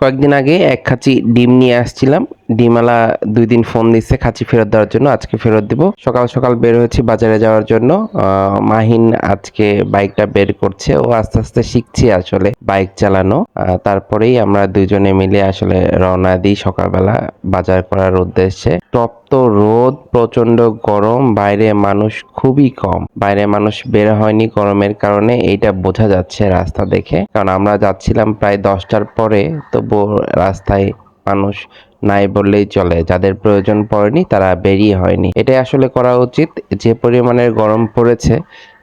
কয়েকদিন আগে এক খাঁচি ডিম নিয়ে আসছিলাম। ডিমওয়ালা দুই দিন ফোন দিচ্ছে খাঁচি ফেরত দেওয়ার জন্য, আজকে ফেরত দিব। সকাল সকাল বের হয়েছি বাজারে যাওয়ার জন্য। মাহিন আজকে বাইকটা বের করছে। ও আস্তে আস্তে শিখছে আসলে বাইক চালানো। তারপরেই আমরা দুজনে মিলে আসলে রওনা দিই সকালবেলা বাজার করার উদ্দেশ্যে। তপ্ত রোদ প্রচণ্ড গরম, বাইরে মানুষ খুবই কম। বাইরে মানুষ বের হয়নি গরমের কারণে, এইটা বোঝা যাচ্ছে রাস্তা দেখে। কারণ আমরা যাচ্ছিলাম প্রায় দশটার পরে তবু রাস্তায় মানুষ নাই বললেই চলে যাদের প্রয়োজন পড়েনি তারা বেরিয়ে হয়নি। এটাই আসলে করা উচিত। যে পরিমাণের গরম পড়েছে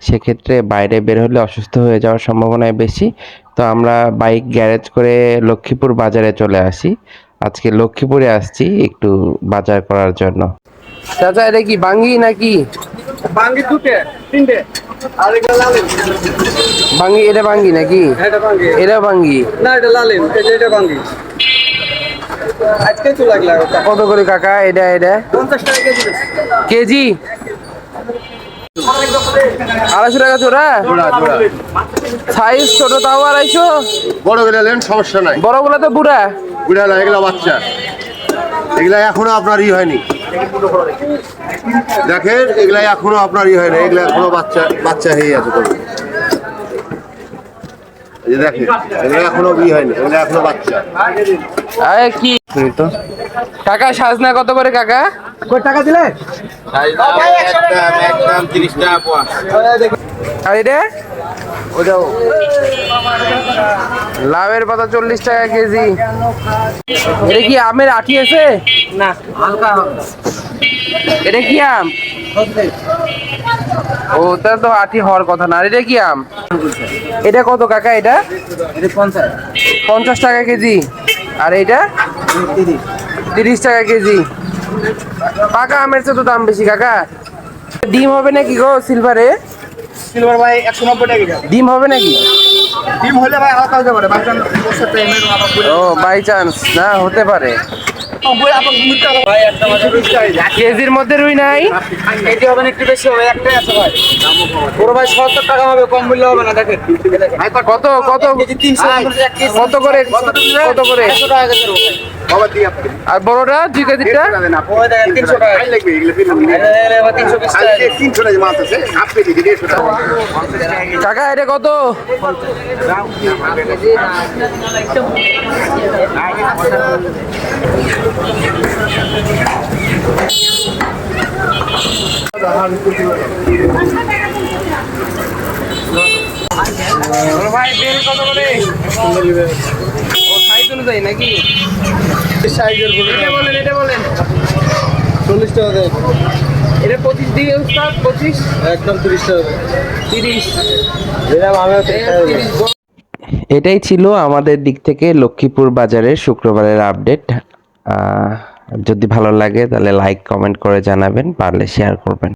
সেক্ষেত্রে বাইরে বের হলে অসুস্থ হয়ে যাওয়ার সম্ভাবনাই বেশি। তো আমরা বাইক গ্যারেজ করে লক্ষ্মীপুর বাজারে চলে আসি। আজকে লক্ষ্মীপুরে আসছি একটু বাজার করার জন্য। চাচা এটা কি বাঙ্গি নাকি? বাঙ্গি দুটে তিনটে। আর এগুলো লালেন। বাঙ্গি এটা বাঙ্গি নাকি? এটা বাঙ্গি। না এটা লালেন। এটা বাঙ্গি। আজকে তো লাগলা কত করে কাকা? এটা এটা? পঞ্চাশ টাকা কেজি কেজি? আড়াইশো টাকা চোরা সাইজ ছোট তাও আড়াইশো? বড়গুলা নেন সমস্যা নাই। বড় বড়গুলো তো বুড়া। বুড়া না এগুলা বাচ্চা। এগুলা এখনও আপনার ই হয়নি। দেখেন এগুলা এখনও আপনার ই হয়নি। এগুলা এখনও বাচ্চা বাচ্চা হয়ে আছে তবে। এই যে দেখেন এগুলা এখনও ই হয়নি এগুলা এখনও বাচ্চা। আরে কি? তো। কাকা সাজনা কত করে কাকা? কয় টাকা দিলে? আর এটা? লাভের পাতা চল্লিশ টাকা কেজি। এটা কি আমের আঠি আছে? না হালকা এটা কি আম? ও তাহলে তো আঠি হওয়ার কথা না। এটা কি আম? এটা কত কাকা এটা? এটা পঞ্চাশ টাকা কেজি। আর এইটা তিরিশ টাকা কেজি। পাকা আমের চেয়ে তো দাম বেশি কাকা। ডিম হবে নাকি গো সিলভারে? সিলভার ভাই একশো নব্বই টাকা ডিম হবে নাকি? ডিম হলে ভাই হালকা হতে পারে। ও বাই চান্স। না হতে পারে। কেজির মধ্যে রুই নাই। এটি হবে একটু বেশি হবে একটাই আছে ভাই। পুরো ভাই সত্তর টাকা হবে কম মূল্য হবে না দেখেন। কত কত কত করে কত করে? একশো টাকা আর বড়টা কেজি টাকা। কাকা এটা কত? ভাই বেল কত করে? অনুযায়ী নাকি? সাইজের এটা বলেন এটা বলেন। চল্লিশ টাকা দেয়। এটা পঁচিশ দিয়ে উস্তাদ পঁচিশ? একদম তিরিশ টাকা তিরিশ। এটাই ছিল আমাদের দিক থেকে লক্ষ্মীপুর বাজারের শুক্রবারের আপডেট। যদি ভালো লাগে তাহলে লাইক কমেন্ট করে জানাবেন পারলে শেয়ার করবেন।